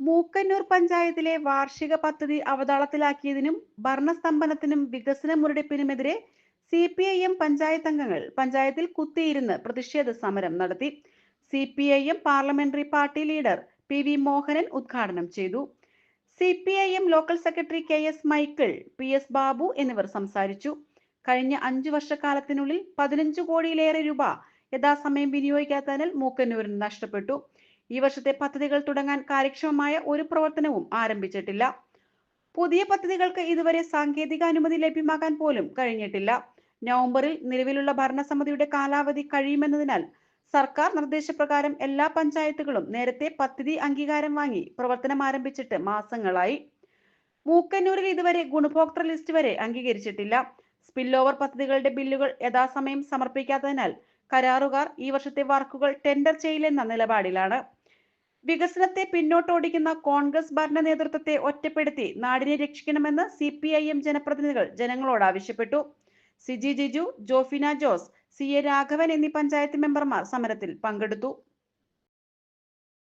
മൂക്കന്നൂർ പഞ്ചായത്തിലെ വാർഷിക പദ്ധതി അവതാളത്തിലാക്കിയതിനും ഭരണസ്തംഭനത്തിനും വികസന മുരടിപ്പിനുമെതിരെ C P I M panchayat അംഗങ്ങൾ പഞ്ചായത്തിൽ കുത്തിയിരുന്ന് പ്രതിഷേധ സമരം നടത്തി. C P I M parliamentary party leader P V Mohanan ഉദ്ഘാടനം ചെയ്തു. C P I M local secretary K S Michael P S Babu എന്നിവർ സംസാരിച്ചു. കഴിഞ്ഞ അഞ്ചു വർഷക്കാലത്തിനുള്ളിൽ പതിനഞ്ചു കോടിയിലേറെ രൂപ യഥാസമയം വിനിയോഗിക്കാത്തതിനാൽ മൂക്കന്നൂരിന് നഷ്ടപ്പെട്ടു. ഈ വർഷത്തെ പദ്ധതികൾ തുടങ്ങാൻ കാര്യക്ഷമമായ ഒരു പ്രവർത്തനവും ആരംഭിച്ചിട്ടില്ല. പുതിയ പദ്ധതികൾക്ക് ഇതുവരെ സാങ്കേതിക അനുമതി ലഭ്യമാക്കാൻ പോലും കഴിഞ്ഞിട്ടില്ല. നവംബറിൽ നിലവിലുള്ള ഭരണസമിതിയുടെ കാലാവധി കഴിയുമെന്നതിനാൽ സർക്കാർ നിർദ്ദേശപ്രകാരം എല്ലാ പഞ്ചായത്തുകളും നേരത്തെ പദ്ധതി അംഗീകാരം വാങ്ങി പ്രവർത്തനം ആരംഭിച്ചിട്ട് മാസങ്ങളായി. മൂക്കന്നൂരിൽ ഇതുവരെ ഗുണഭോക്തൃ ലിസ്റ്റ് വരെ അംഗീകരിച്ചിട്ടില്ല. സ്പിൽ ഓവർ പദ്ധതികളുടെ ബില്ലുകൾ യഥാസമയം സമർപ്പിക്കാത്തതിനാൽ കരാറുകാർ ഈ വർഷത്തെ വർക്കുകൾ ടെൻഡർ ചെയ്യില്ലെന്ന നിലപാടിലാണ്. വികസനത്തെ പിന്നോട്ടോടിക്കുന്ന കോൺഗ്രസ് ഭരണ നേതൃത്വത്തെ ഒറ്റപ്പെടുത്തി നാടിനെ രക്ഷിക്കണമെന്ന് സി പി ഐ എം ജനപ്രതിനിധികൾ ജനങ്ങളോട് ആവശ്യപ്പെട്ടു. Siji Jiju Jofina Jose C A Raghavan എന്നീ പഞ്ചായത്ത് മെമ്പർമാർ സമരത്തിൽ പങ്കെടുത്തു.